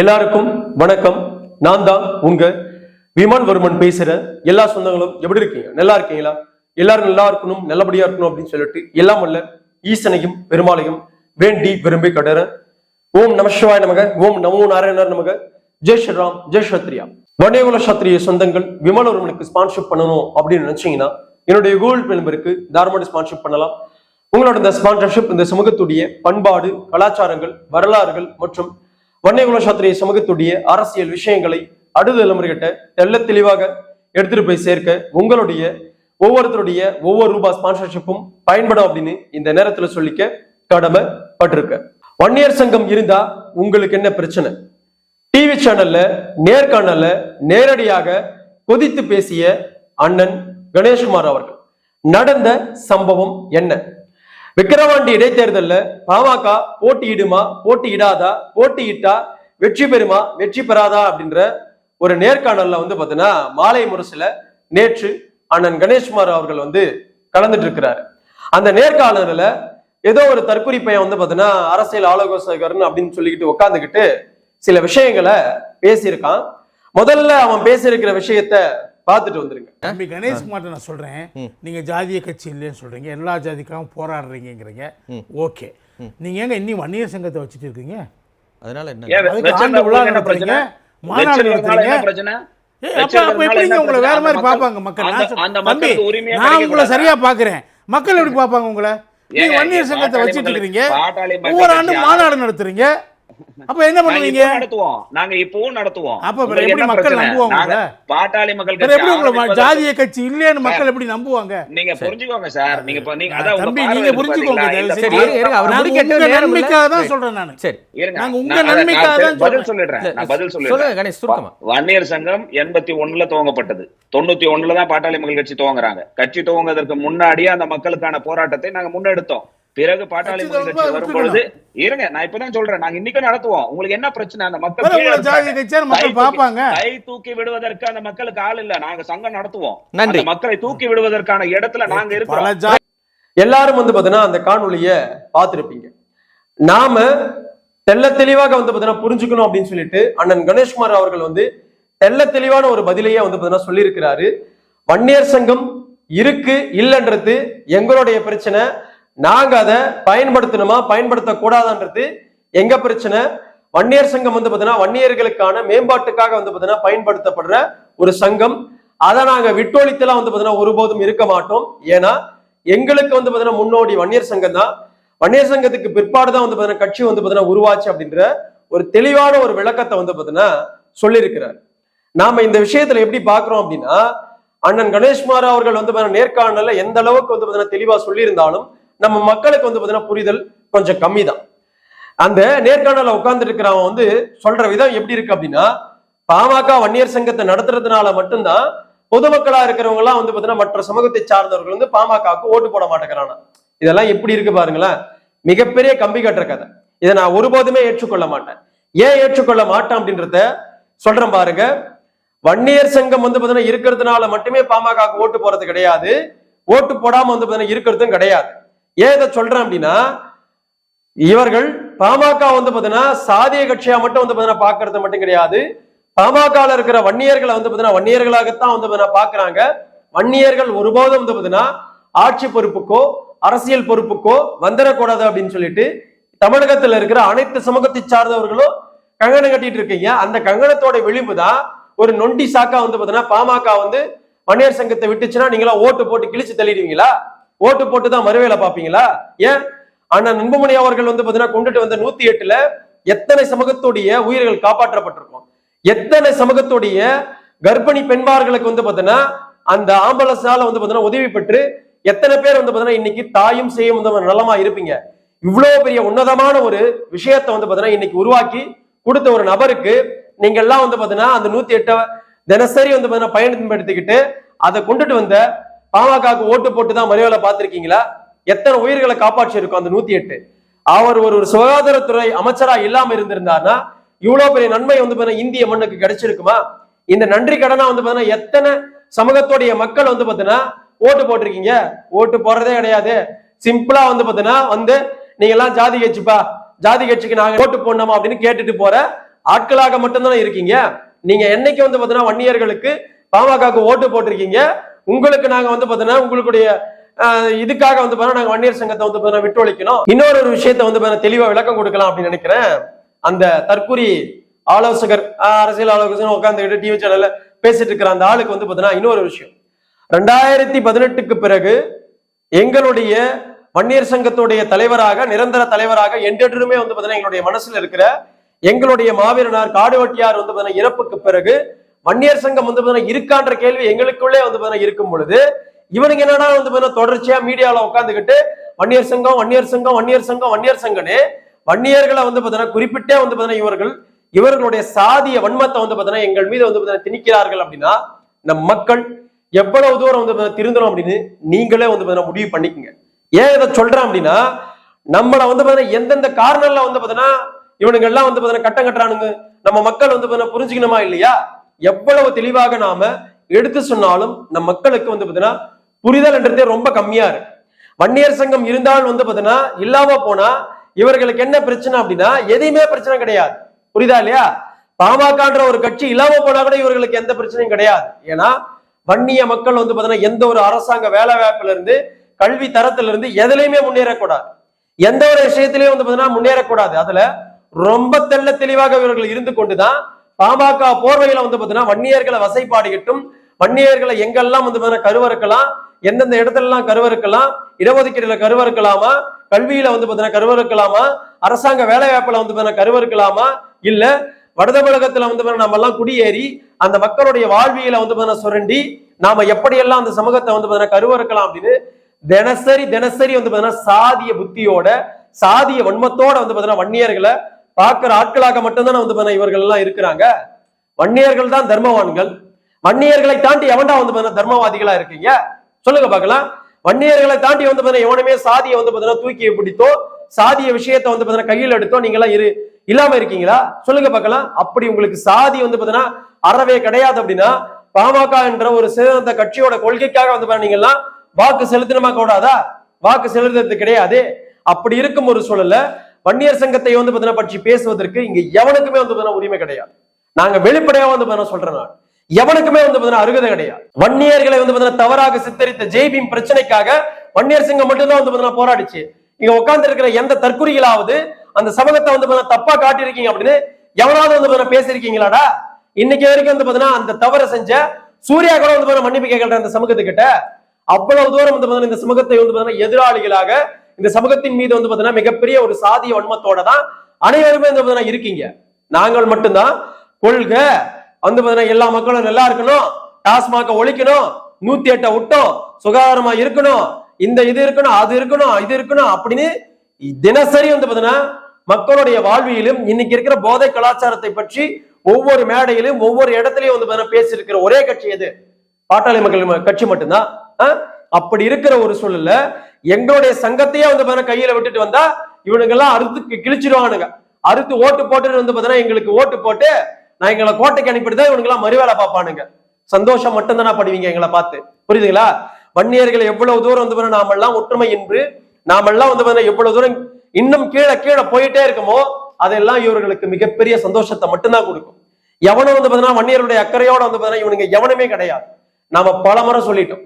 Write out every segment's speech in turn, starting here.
எல்லாருக்கும் வணக்கம். நான் தான் உங்க விமான்வர்மன் பேசுறேன் எல்லா சொந்தங்களும் எப்படி இருக்கீங்க? நல்லா இருக்கீங்களா? எல்லாரும் நல்லா இருக்கணும் நல்லபடியா இருக்கணும் அப்படின்னு சொல்லிட்டு எல்லாம் வல்ல ஈசனையும் பெருமாளையும் வேண்டி விரும்பி கடறேன். ஓம் நமசிவாய நமக ஓம் நமோ நாராயணர் நமக. ஜெய் ஸ்ரீராம் ஜெய் சத்ரியா வடேகுல சத்திரிய சொந்தங்கள் விமானவர்மனுக்கு ஸ்பான்ஷிப் பண்ணணும் அப்படின்னு நினைச்சீங்கன்னா என்னுடைய கூகுள் பே நம்பருக்கு தாராளமாக ஸ்பான்ஷிப் பண்ணலாம். உங்களோட இந்த ஸ்பான்சர்ஷிப் இந்த சமூகத்துடைய பண்பாடு கலாச்சாரங்கள் வரலாறுகள் மற்றும் வன்னியகுல சாத்திரிய சமூகத்துடைய அரசியல் விஷயங்களை அடுத்த தலைமுறைகிட்ட தெள்ள தெளிவாக எடுத்துட்டு போய் சேர்க்க உங்களுடைய ஒவ்வொருத்தருடைய ஒவ்வொரு ரூபாய் ஸ்பான்சர்ஷிப்பும் பயன்படும் அப்படின்னு இந்த நேரத்துல சொல்லிக்க கடமைப்பட்டிருக்க. வன்னியர் சங்கம் இருந்தா உங்களுக்கு என்ன பிரச்சனை? டிவி சேனல்ல நேர்காணல்ல நேரடியாக கொதித்து பேசிய அண்ணன் கணேஷ்குமார் அவர்கள். நடந்த சம்பவம் என்ன? விக்கிரவாண்டி இடைத்தேர்தலில் பாமக போட்டியிடுமா போட்டியிடாதா போட்டியிட்டா வெற்றி பெறுமா வெற்றி பெறாதா அப்படின்ற ஒரு நேர்காணல்ல வந்து பார்த்தீங்கன்னா மாலை முரசுல நேற்று அண்ணன் கணேஷ்குமார் அவர்கள் வந்து கலந்துட்டு இருக்கிறாரு அந்த நேர்காணல ஏதோ ஒரு தற்குறி பையன் வந்து பார்த்தீங்கன்னா அரசியல் ஆலோசகர்னு அப்படின்னு சொல்லிக்கிட்டு உட்காந்துக்கிட்டு சில விஷயங்களை பேசியிருக்கான். முதல்ல அவன் பேசியிருக்கிற விஷயத்த பார்த்துட்டு வந்துருங்க. தம்பி கணேஷ்குமார்ட்ட நான் சொல்றேன். நீங்க ஜாதிய கட்சி இல்லைன்னு சொல்றீங்க. எல்லா ஜாதிக்காகவும் போராடுறீங்கிறீங்க ஓகே. நீங்க ஏங்க இன்னும் வன்னியர் சங்கத்தை வச்சுட்டு இருக்கீங்க? அதனால என்ன? பிரச்சனை? மாநாடு நடத்துறீங்க? உங்களை வேற? மாதிரி அந்த பார்ப்பாங்க? மக்கள் தம்பி நான் உங்களை? சரியா பாக்குறேன் மக்கள் எப்படி பார்ப்பாங்க உங்களை? நீங்க வன்னியர் சங்கத்தை வச்சுட்டு இருக்கீங்க ஒவ்வொரு ஆண்டு கட்சி மாநாடு நடத்துறீங்க. அப்ப என்ன பண்ணுவீங்க? நடத்துவோம். நாங்க இப்பவும் நடத்துவோம். அப்ப எப்படி மக்கள்? நம்புவாங்க? பாட்டாளி மக்கள் எப்படி உங்களை ஜாதிய கட்சி இல்லைன்னு மக்கள் எப்படி நம்புவாங்க? நீங்க புரிஞ்சுக்கோங்க சார். நீங்க நீங்க அதான் உங்க தம்பி நீங்க புரிஞ்சுக்கோங்க. சரி, அவர் இல்ல. நன்மைக்காக தான் சொல்றேன் நானு. சரி. நாங்க உங்க நன்மைக்காக நான் தான் பதில். சொல்லிடுறேன். நான் பதில் சொல்லுங்க சொல்லிடுறேன் கணேஷ் சுருக்கமா. வன்னியர் சங்கம் எண்பத்தி ஒண்ணுல துவங்கப்பட்டது. தொண்ணூத்தி ஒண்ணுல தான் பாட்டாளி மக்கள் கட்சி துவங்குறாங்க. கட்சி துவங்குவதற்கு முன்னாடியே அந்த மக்களுக்கான போராட்டத்தை நாங்க முன்னெடுத்தோம். பிறகு பாட்டாளி கட்சி மக்கள் கட்சி துவங்க வரும் பொழுது இருங்க நான் இப்பதான் சொல்றேன். நாங்க இன்னைக்கும் நடத்துவோம். உங்களுக்கு என்ன பிரச்சனை? அந்த மக்கள் மக்கள் கை தூக்கி- பார்ப்பாங்க. கை தூக்கி விடுவதற்கு அந்த மக்களுக்கு ஆள் இல்ல. நாங்க சங்கம் நடத்துவோம். நன்றி. அந்த மக்களை தூக்கி விடுவதற்கான இடத்துல நாங்க இருக்கிறோம். எல்லாரும் வந்து பாத்தீங்கன்னா அந்த காணொளிய பார்த்திருப்பீங்க. நாம தெள்ள தெளிவாக வந்து பாத்தீங்கன்னா புரிஞ்சுக்கணும் அப்படின்னு சொல்லிட்டு அண்ணன் கணேஷ்குமார் அவர்கள் வந்து தெள்ள தெளிவான ஒரு பதிலையே வந்து பாத்தீங்கன்னா சொல்லியிருக்கிறாரு. வன்னியர் சங்கம் இருக்கு இல்லைன்றது எங்களுடைய பிரச்சனை. நாங்க அதை பயன்படுத்தணுமா? பயன்படுத்தக்கூடாதுன்றது எங்க பிரச்சனை? வன்னியர் சங்கம் வந்து பாத்தீங்கன்னா வன்னியர்களுக்கான மேம்பாட்டுக்காக வந்து பாத்தீங்கன்னா பயன்படுத்தப்படுற ஒரு சங்கம். அதை நாங்க விட்டொழித்தெல்லாம் வந்து பாத்தீங்கன்னா ஒருபோதும் இருக்க மாட்டோம். ஏன்னா எங்களுக்கு வந்து பாத்தீங்கன்னா முன்னோடி வன்னியர் சங்கம் தான். வன்னியர் சங்கத்துக்கு பிற்பாடு தான் வந்து பாத்தீங்கன்னா கட்சி வந்து பாத்தீங்கன்னா உருவாச்சு அப்படின்ற ஒரு தெளிவான ஒரு விளக்கத்தை வந்து பாத்தீங்கன்னா சொல்லியிருக்கிறார். நாம இந்த விஷயத்துல எப்படி பாக்குறோம் அப்படின்னா அண்ணன் கணேஷ்குமார் அவர்கள் வந்து பாத்தீங்கன்னா நேர்காணல எந்த அளவுக்கு வந்து பாத்தீங்கன்னா தெளிவா சொல்லியிருந்தாலும் நம்ம மக்களுக்கு வந்து பாத்தீங்கன்னா புரிதல் கொஞ்சம் கம்மி தான் அந்த நேர்காணல உட்கார்ந்து இருக்கிறவன் வந்து சொல்ற விதம் எப்படி இருக்கு அப்படின்னா பாமக வன்னியர் சங்கத்தை நடத்துறதுனால மட்டும்தான் பொதுமக்களா இருக்கிறவங்க எல்லாம் வந்து பாத்தீங்கன்னா மற்ற சமூகத்தை சார்ந்தவர்கள் வந்து பாமகவுக்கு ஓட்டு போட மாட்டேங்கிறானா இதெல்லாம் எப்படி இருக்கு பாருங்களேன். மிகப்பெரிய கம்பி கட்டுற கதை. இதை நான் ஒருபோதுமே ஏற்றுக்கொள்ள மாட்டேன். ஏன் ஏற்றுக்கொள்ள மாட்டேன் அப்படின்றத சொல்றேன் பாருங்க. வன்னியர் சங்கம் வந்து பாத்தீங்கன்னா இருக்கிறதுனால மட்டுமே பாமகவுக்கு ஓட்டு போறது கிடையாது. ஓட்டு போடாம வந்து பாத்தீங்கன்னா இருக்கிறதும் கிடையாது. ஏன் இதை சொல்றேன் அப்படின்னா இவர்கள் பாமக வந்து பாத்தீங்கன்னா சாதிய கட்சியா மட்டும் வந்து பாத்தீங்கன்னா பாக்குறது மட்டும் கிடையாது. பாமகல இருக்கிற வன்னியர்களை வந்து பாத்தீங்கன்னா வன்னியர்களாகத்தான் வந்து பாத்தீங்கன்னா பாக்குறாங்க. வன்னியர்கள் ஒருபோதும் வந்து பாத்தீங்கன்னா ஆட்சி பொறுப்புக்கோ அரசியல் பொறுப்புக்கோ வந்துடக்கூடாது அப்படின்னு சொல்லிட்டு தமிழகத்துல இருக்கிற அனைத்து சமூகத்தை சார்ந்தவர்களும் கங்கணம் கட்டிட்டு இருக்கீங்க. அந்த கங்கணத்தோட விளிம்பு தான் ஒரு நொண்டி சாக்கா வந்து பாத்தீங்கன்னா பாமக வந்து வன்னியர் சங்கத்தை விட்டுச்சுன்னா நீங்களா ஓட்டு போட்டு கிழிச்சு தள்ளிடுவீங்களா? ஓட்டு போட்டு தான் மறுவேலை பார்ப்பீங்களா? ஏன்? அண்ணன் அன்புமணி அவர்கள் வந்து பாத்தீங்கன்னா கொண்டுட்டு வந்த நூத்தி எட்டுல எத்தனை சமூகத்துடைய உயிர்கள் காப்பாற்றப்பட்டிருக்கும்? எத்தனை சமூகத்துடைய கர்ப்பிணி பெண்பார்களுக்கு வந்து பாத்தீங்கன்னா அந்த ஆம்புலன்ஸால வந்து பாத்தீங்கன்னா உதவி பெற்று எத்தனை பேர் வந்து பாத்தீங்கன்னா இன்னைக்கு தாயும் செய்யும் வந்து நலமா இருப்பீங்க? இவ்வளவு பெரிய உன்னதமான ஒரு விஷயத்த வந்து பாத்தீங்கன்னா இன்னைக்கு உருவாக்கி கொடுத்த ஒரு நபருக்கு நீங்க எல்லாம் வந்து பாத்தீங்கன்னா அந்த நூத்தி எட்டை தினசரி வந்து பாத்தீங்கன்னா பயன்படுத்திக்கிட்டு அதை கொண்டுட்டு வந்த பாமகவுக்கு ஓட்டு போட்டு தான் மரியாதை பார்த்திருக்கீங்களா? எத்தனை உயிர்களை காப்பாற்றி இருக்கும் அந்த நூத்தி எட்டு? அவர் ஒரு ஒரு சுகாதாரத்துறை அமைச்சரா இல்லாம இருந்திருந்தாருன்னா இவ்வளவு பெரிய நன்மை வந்து பாத்தீங்கன்னா இந்திய மண்ணுக்கு கிடைச்சிருக்குமா? இந்த நன்றி கடனா வந்து பாத்தீங்கன்னா எத்தனை சமூகத்துடைய மக்கள் வந்து பாத்தீங்கன்னா ஓட்டு போட்டிருக்கீங்க? ஓட்டு போடுறதே கிடையாது. சிம்பிளா வந்து பாத்தீங்கன்னா வந்து நீங்க எல்லாம் ஜாதி கட்சிப்பா? ஜாதி கட்சிக்கு நாங்க ஓட்டு போடணுமா அப்படின்னு கேட்டுட்டு போற ஆட்களாக மட்டும்தானே இருக்கீங்க. நீங்க என்னைக்கு வந்து பாத்தீங்கன்னா வன்னியர்களுக்கு பாமகக்கு ஓட்டு போட்டிருக்கீங்க? உங்களுக்கு நாங்க வந்து பாத்தீங்கன்னா உங்களுடைய இதுக்காக வந்து பாத்தீங்கன்னா நாங்க வன்னியர் சங்கத்தை வந்து பாத்தீங்கன்னா விட்டு ஒழிக்கணும் இன்னொரு ஒரு விஷயத்தை வந்து பாத்தீங்கன்னா தெளிவா விளக்கம் கொடுக்கலாம் அப்படின்னு நினைக்கிறேன். அந்த தற்கூரி ஆலோசகர் அரசியல் ஆலோசகர் உட்காந்துக்கிட்டு டிவி சேனல்ல பேசிட்டு இருக்கிற அந்த ஆளுக்கு வந்து பாத்தீங்கன்னா இன்னொரு விஷயம். ரெண்டாயிரத்தி பதினெட்டுக்கு பிறகு எங்களுடைய வன்னியர் சங்கத்துடைய தலைவராக நிரந்தர தலைவராக என்றென்றுமே வந்து பாத்தீங்கன்னா எங்களுடைய மனசுல இருக்கிற எங்களுடைய மாவீரனார் காடுவட்டியார் வந்து பாத்தீங்கன்னா இறப்புக்கு பிறகு வன்னியர் சங்கம் வந்து பாத்தீங்கன்னா இருக்கான்ற கேள்வி எங்களுக்குள்ளே வந்து பாத்தீங்கன்னா இருக்கும் பொழுது இவனுங்க என்னடா வந்து பாத்தீங்கன்னா தொடர்ச்சியா மீடியால உட்காந்துக்கிட்டு வன்னியர் சங்கம் வன்னியர் சங்கம் வன்னியர் சங்கம் வன்னியர் சங்கம்னு வன்னியர்களை வந்து பாத்தீங்கன்னா குறிப்பிட்டே வந்து பாத்தீங்கன்னா இவர்கள் இவர்களுடைய சாதிய வன்மத்தை வந்து பாத்தீங்கன்னா எங்கள் மீது வந்து பாத்தீங்கன்னா திணிக்கிறார்கள் அப்படின்னா நம் மக்கள் எவ்வளவு தூரம் வந்து திருந்தணும் அப்படின்னு நீங்களே வந்து பாத்தீங்கன்னா முடிவு பண்ணிக்கங்க ஏன் இதை சொல்றேன் அப்படின்னா நம்மளை வந்து பாத்தீங்கன்னா எந்தெந்த காரணம்ல வந்து பாத்தீங்கன்னா இவனுங்க எல்லாம் வந்து பாத்தீங்கன்னா கட்டம் கட்டுறானுங்க நம்ம மக்கள் வந்து பாத்தீங்கன்னா புரிஞ்சுக்கணுமா இல்லையா எவ்வளவு தெளிவாக நாம எடுத்து சொன்னாலும் நம் மக்களுக்கு வந்து பாத்தீங்கன்னா புரிதல் என்றதே ரொம்ப கம்மியா இருக்கு. வன்னியர் சங்கம் இருந்தால் வந்து பாத்தீங்கன்னா இல்லாம போனா இவர்களுக்கு என்ன பிரச்சனை அப்படின்னா எதையுமே பிரச்சனை கிடையாது. புரியுதா இல்லையா? பாமகன்ற ஒரு கட்சி இல்லாம போனா கூட இவர்களுக்கு எந்த பிரச்சனையும் கிடையாது. ஏன்னா வன்னிய மக்கள் வந்து பாத்தீங்கன்னா எந்த ஒரு அரசாங்க வேலை வாய்ப்புல இருந்து கல்வி தரத்துல இருந்து எதுலையுமே முன்னேறக்கூடாது. எந்த ஒரு விஷயத்திலயும் வந்து பாத்தீங்கன்னா முன்னேறக்கூடாது. அதுல ரொம்ப தெள்ள தெளிவாக இவர்கள் இருந்து கொண்டுதான் பாமக போர்வையில வந்து பாத்தீங்கன்னா வன்னியர்களை வசைப்பாடுகிட்டும் வன்னியர்களை எங்கெல்லாம் வந்து பாத்தீங்கன்னா கருவறுக்கலாம் எந்தெந்த இடத்துல எல்லாம் கருவறுக்கலாம் இடஒதுக்கீடுல கருவறுக்கலாமா கல்வியில வந்து பாத்தீங்கன்னா கருவறுக்கலாமா அரசாங்க வேலை வாய்ப்புல வந்து பாத்தீங்கன்னா கருவறுக்கலாமா இல்ல வடதமிழகத்துல வந்து நம்ம எல்லாம் குடியேறி அந்த மக்களுடைய வாழ்வியலை வந்து பாத்தீங்கன்னா சுரண்டி நாம எப்படியெல்லாம் அந்த சமூகத்தை வந்து பாத்தீங்கன்னா கருவறுக்கலாம் அப்படின்னு தினசரி தினசரி வந்து பாத்தீங்கன்னா சாதிய புத்தியோட சாதிய வன்மத்தோட வந்து பாத்தீங்கன்னா வன்னியர்களை பார்க்கிற ஆட்களாக மட்டும்தான் வந்து பாத்தீங்கன்னா இவர்கள் எல்லாம் இருக்கிறாங்க. வன்னியர்கள் தான் தர்மவான்கள். வன்னியர்களை தாண்டி எவன்டா வந்து பாத்தீங்கன்னா தர்மவாதிகளா இருக்கீங்க? சொல்லுங்க பார்க்கலாம். வன்னியர்களை தாண்டி வந்து பாத்தீங்கன்னா எவனுமே சாதியை வந்து பாத்தீங்கன்னா தூக்கி பிடித்தோ சாதிய விஷயத்தை வந்து பார்த்தீங்கன்னா கையில் எடுத்தோ நீங்க எல்லாம் இரு இல்லாம இருக்கீங்களா? சொல்லுங்க பார்க்கலாம். அப்படி உங்களுக்கு சாதி வந்து பாத்தீங்கன்னா அறவே கிடையாது அப்படின்னா பாமக என்ற ஒரு சிறந்த கட்சியோட கொள்கைக்காக வந்து பாத்தீங்கன்னா நீங்க எல்லாம் வாக்கு செலுத்தினமா கூடாதா? வாக்கு செலுத்துறது கிடையாது. அப்படி இருக்கும் ஒரு சூழல்ல வன்னியர் சங்கத்தை வந்து பாத்தீங்கன்னா பற்றி பேசுவதற்கு இங்க எவனுக்குமே வந்து பாத்தீங்கன்னா உரிமை கிடையாது நாங்க வெளிப்படையா வந்து பாத்தீங்கன்னா சொல்றேன் நான் எவனுக்குமே வந்து பார்த்தீங்கன்னா அருகதை கிடையாது வன்னியர்களை வந்து பாத்தீங்கன்னா தவறாக சித்தரித்த ஜெய்பீம் பிரச்சனைக்காக வன்னியர் சங்கம் மட்டும்தான் வந்து பாத்தீங்கன்னா போராடிச்சு இங்க உட்கார்ந்து இருக்கிற எந்த தற்குறிகளாவது அந்த சமூகத்தை வந்து பாத்தீங்கன்னா தப்பா காட்டியிருக்கீங்க அப்படின்னு எவனாவது வந்து பாத்தீங்கன்னா பேசியிருக்கீங்களாடா இன்னைக்கு வரைக்கும் வந்து பாத்தீங்கன்னா அந்த தவறை செஞ்ச சூர்யா கூட வந்து மன்னிப்பு கேட்கிற அந்த சமூகத்துக்கிட்ட அவ்வளவு தூரம் வந்து பாத்தீங்கன்னா இந்த சமூகத்தை வந்து பாத்தீங்கன்னா எதிராளிகளாக இந்த சமூகத்தின் மீது வந்து பாத்தீங்கன்னா மிகப்பெரிய ஒரு சாதிய வன்மத்தோட தான் அனைவருமே வந்து பாத்தீங்கன்னா இருக்கீங்க. நாங்கள் மட்டும்தான். கொள்கை. வந்து பாத்தீங்கன்னா எல்லா மக்களும் நல்லா இருக்கணும். டாஸ்மாக ஒழிக்கணும். நூத்தி எட்டை விட்டோம். சுகாதாரமா இருக்கணும். இந்த இது இருக்கணும் அது இருக்கணும் இது இருக்கணும் அப்படின்னு தினசரி வந்து பாத்தீங்கன்னா மக்களுடைய வாழ்விலும் இன்னைக்கு இருக்கிற போதை கலாச்சாரத்தை பற்றி ஒவ்வொரு மேடையிலும் ஒவ்வொரு இடத்துலயும் வந்து பாத்தீங்கன்னா பேசியிருக்கிற ஒரே கட்சி எது? பாட்டாளி மக்கள் கட்சி மட்டும்தான். அப்படி இருக்கிற ஒரு சூழல்ல எங்களுடைய சங்கத்தையே வந்து பாத்தீங்கன்னா கையில விட்டுட்டு வந்தா இவனுங்கெல்லாம் அறுத்து கிழிச்சிடுவானுங்க. அறுத்து ஓட்டு போட்டுட்டு வந்து பாத்தீங்கன்னா எங்களுக்கு ஓட்டு போட்டு நான் எங்களை கோட்டைக்கு அனுப்பிட்டு இவனுங்க எல்லாம் மறுவேலை பார்ப்பானுங்க. சந்தோஷம் மட்டும்தானா படுவீங்க எங்களை பார்த்து. புரியுதுங்களா? வன்னியர்கள் எவ்வளவு தூரம் வந்து பாத்தீங்கன்னா நாமெல்லாம் ஒற்றுமை என்று நாமெல்லாம் வந்து பாத்தீங்கன்னா எவ்வளவு தூரம் இன்னும் கீழே கீழே போயிட்டே இருக்குமோ அதெல்லாம் இவர்களுக்கு மிகப்பெரிய சந்தோஷத்தை மட்டும்தான் கொடுக்கும். எவனும் வந்து பாத்தீங்கன்னா வன்னியருடைய அக்கறையோட வந்து பாத்தீங்கன்னா இவனுங்க எவனுமே கிடையாது. நாம பல முறை சொல்லிட்டோம்.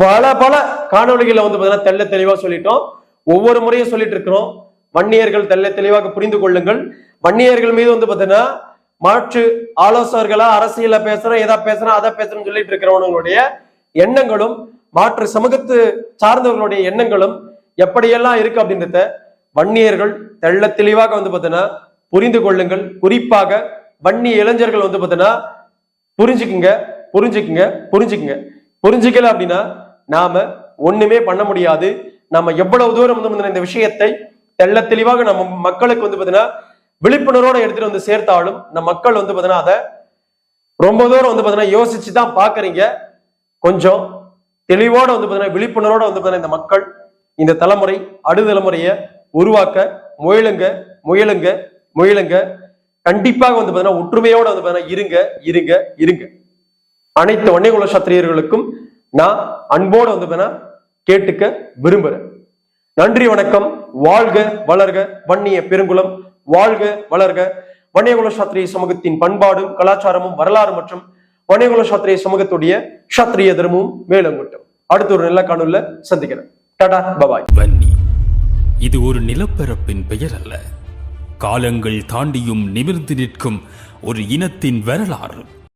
பல பல காணொளிகளை வந்து பார்த்தீங்கன்னா தெள்ள தெளிவாக சொல்லிட்டோம். ஒவ்வொரு முறையும் சொல்லிட்டு இருக்கிறோம். வன்னியர்கள் தெல்ல தெளிவாக புரிந்து கொள்ளுங்கள். வன்னியர்கள் மீது வந்து பார்த்தீங்கன்னா மாற்று ஆலோசகர்களா அரசியல பேசுறோம் எதா பேசுறோம் அதை பேசுறோம்னு சொல்லிட்டு இருக்கிறவங்களுடைய எண்ணங்களும் மாற்று சமூகத்து சார்ந்தவர்களுடைய எண்ணங்களும் எப்படியெல்லாம் இருக்கு அப்படின்றத வன்னியர்கள் தெள்ள தெளிவாக வந்து பார்த்தீங்கன்னா புரிந்து கொள்ளுங்கள். குறிப்பாக வன்னி இளைஞர்கள் வந்து பார்த்தீங்கன்னா புரிஞ்சுக்குங்க புரிஞ்சுக்குங்க புரிஞ்சுக்குங்க. புரிஞ்சுக்கல அப்படின்னா நாம ஒண்ணுமே பண்ண முடியாது. நம்ம எவ்வளவு தூரம் வந்து இந்த விஷயத்தை தெள்ள தெளிவாக நம்ம மக்களுக்கு வந்து பாத்தீங்கன்னா விழிப்புணர்வோட எடுத்துட்டு வந்து சேர்த்தாலும் நம்ம மக்கள் வந்து பாத்தீங்கன்னா அதை ரொம்ப தூரம் வந்து பாத்தீங்கன்னா யோசிச்சு தான் பாக்குறீங்க. கொஞ்சம் தெளிவோட வந்து பாத்தீங்கன்னா விழிப்புணர்வோட வந்து பாத்தீங்கன்னா இந்த மக்கள் இந்த தலைமுறை அடு தலைமுறையை உருவாக்க முயலுங்க முயலுங்க முயலுங்க. கண்டிப்பாக வந்து பாத்தீங்கன்னா ஒற்றுமையோட வந்து பாத்தீங்கன்னா இருங்க இருங்க இருங்க. அனைத்து வன்னியகுல சத்திரியர்களுக்கும் நான் அன்போடு வந்து கேட்டுக்க விரும்புறேன். நன்றி வணக்கம். வாழ்க வளர்க வன்னிய பெருங்குளம். வாழ்க வளர்க. வன்னியகுல சாத்திரிய சமூகத்தின் பண்பாடும் கலாச்சாரமும் வரலாறு மற்றும் வன்னியகுல சாத்திரிய சமூகத்துடைய சாத்திரிய தர்மமும் மேலங்கொட்டும். அடுத்த ஒரு நல்ல காணொல்ல சந்திக்கிறேன் டாடா பபாய். வன்னி இது ஒரு நிலப்பரப்பின் பெயர் அல்ல. காலங்கள் தாண்டியும் நிமிர்ந்து நிற்கும் ஒரு இனத்தின் வரலாறு.